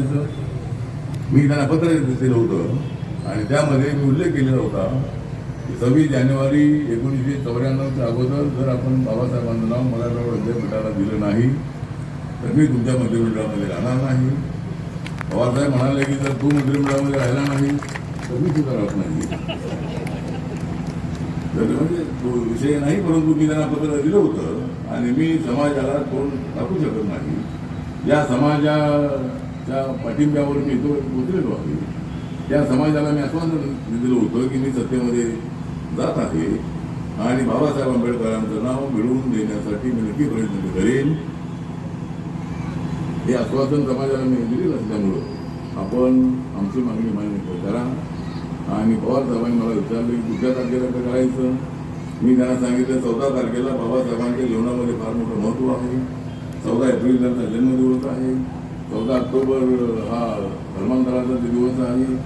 करायचं. मी त्यांना पत्र दिलं होतं. आणि त्यामध्ये मी उल्लेख केलेला होता की सव्वीस जानेवारी एकोणीसशे चौऱ्याण्णवच्या अगोदर जर आपण बाबासाहेबांचं नाव मराठवाडा विद्यापीठाला दिलं नाही तर मी तुमच्या मंत्रिमंडळामध्ये राहणार नाही. बाबासाहेब म्हणाले की जर तू मंत्रिमंडळामध्ये राहिला नाही तर मी सुद्धा राहत नाही. तर म्हणजे तो विषय नाही परंतु मी त्यांना पत्र दिलं होतं. आणि मी समाजाला कोण टाकू शकत नाही. या समाजा त्या पाठिंब्यावर मी तो पोचलेलो आहे. त्या समाजाला मी आश्वासन दिलं होतं की मी सत्तेमध्ये जात आहे आणि बाबासाहेब आंबेडकरांचं नाव मिळवून देण्यासाठी मी नक्की प्रयत्न करेन. हे आश्वासन समाजाला मी दिलेलं असल्यामुळं आपण आमची मागणी मान्य करा. आणि पवार साहेबांनी मला विचारलं की कुठल्या तारखेला काय करायचं? मी त्यांना सांगितलं चौदा तारखेला बाबासाहेबांच्या जीवनामध्ये फार मोठं महत्त्व आहे. चौदा एप्रिल त्यांचा जन्मदिवस आहे. चौदा ऑक्टोबर हा धर्मांतराचा ते दिवस आहे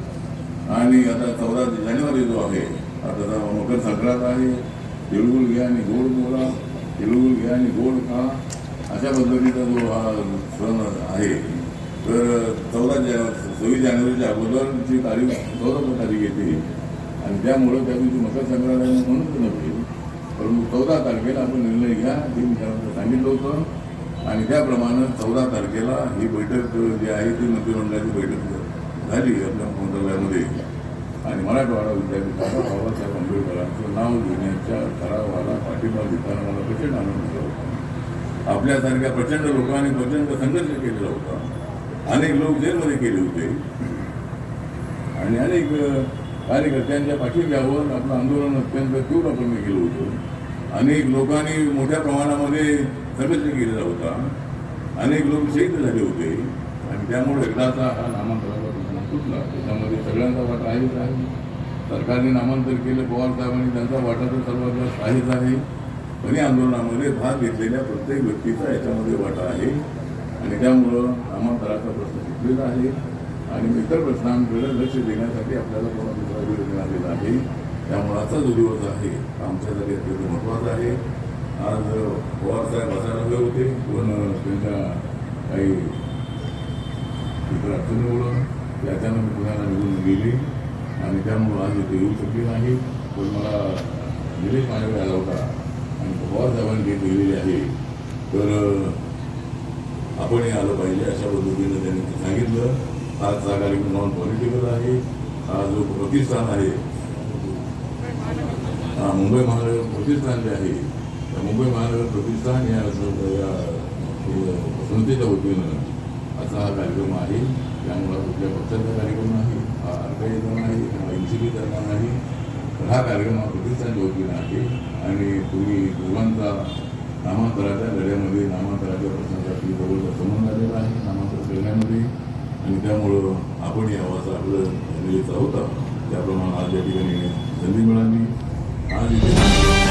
आणि आता चौदा जानेवारी जो आहे आता मकर संक्रांत आहे तिळगुळ घ्या आणि गोड बोला तिळगुळ घ्या आणि गोड खा अशा पद्धतीचा जो हा सण आहे. तर चौदा जानेवारी सव्वीस जानेवारीच्या अगोदरची तारीख चौदा तारीख येते. आणि त्यामुळं त्या दिवशी मकर संक्रांत आहे म्हणून नव्हते नव्हे. परंतु चौदा तारखेला आपण निर्णय घ्या हे मी सांगितलं होतं. आणि त्याप्रमाणे चौदा तारखेला ही बैठक जी आहे ती मंत्रिमंडळाची बैठक झाली आपल्या मंत्रालयामध्ये. आणि मराठवाडा विद्यापीठाला बाबासाहेब आंबेडकरांचं नाव घेण्याच्या ठरावाला पाठिंबा देताना मला प्रचंड आनंद झाला होता. आपल्यासारख्या प्रचंड लोकांनी प्रचंड संघर्ष केलेला होता. अनेक लोक जेलमध्ये गेले होते. आणि अनेक कार्यकर्त्यांच्या पाठिंब्यावर आपलं आंदोलन अत्यंत तीव्रपणे केलं होतं. अनेक लोकांनी मोठ्या प्रमाणामध्ये संघर्ष केलेला होता. अनेक लोक शहीद झाले होते. आणि त्यामुळे एकदाचा हा नामांतराचा प्रश्न सुटला. त्याच्यामध्ये सगळ्यांचा वाटा आहेच आहे. सरकारने नामांतर केलं पवार साहेबांनी त्यांचा वाटा तर सर्वात आहेच आहे. पण या आंदोलनामध्ये भाग घेतलेल्या प्रत्येक व्यक्तीचा याच्यामध्ये वाटा आहे. आणि त्यामुळं नामांतराचा प्रश्न सुटलेला आहे. आणि इतर प्रश्नांकडे लक्ष देण्यासाठी आपल्याला कोणा दुसरा वेळ मिळालेला आहे. त्यामुळे आजचा जो दिवस आहे आमच्यासाठी अत्यंत महत्त्वाचा आहे. आज पवारसाहेब असायला हवे होते. पण त्यांच्या काही अडचणीमुळं ते अचानक पुण्याला निघून गेली. आणि त्यामुळं आज इथे येऊ शकली नाही. पण मला निलेश माझ्याकडे आला होता. आणि पवारसाहेबांनी जे लिहिलेले आहे तर आपणही आलं पाहिजे अशा पद्धतीनं त्यांनी सांगितलं. आज हा कार्यक्रम नॉन पॉलिटिकल आहे. हा जो प्रतिष्ठान आहे. मुंबई महानगर प्रतिष्ठान जे आहे मुंबई महानगर प्रतिष्ठान या संस्थेच्या वतीनं असा हा कार्यक्रम आहे त्यामुळं कुठल्या पक्षाचा कार्यक्रम नाही हा अर्काईचा नाही हा एन सी बीचा नाही तर हा कार्यक्रम हा प्रतिष्ठानच्या वतीनं आहे आणि तुम्ही दोघांचा नामांतराच्या लढ्यामध्ये नामांतराच्या प्रश्नासाठी जवळचा संबंध आलेला आहे नामांतर करण्यामध्ये आणि त्यामुळं आपण या असं आपलं निलेचा होता त्याप्रमाणे आज या ठिकाणी संधी मिळाली आज इथे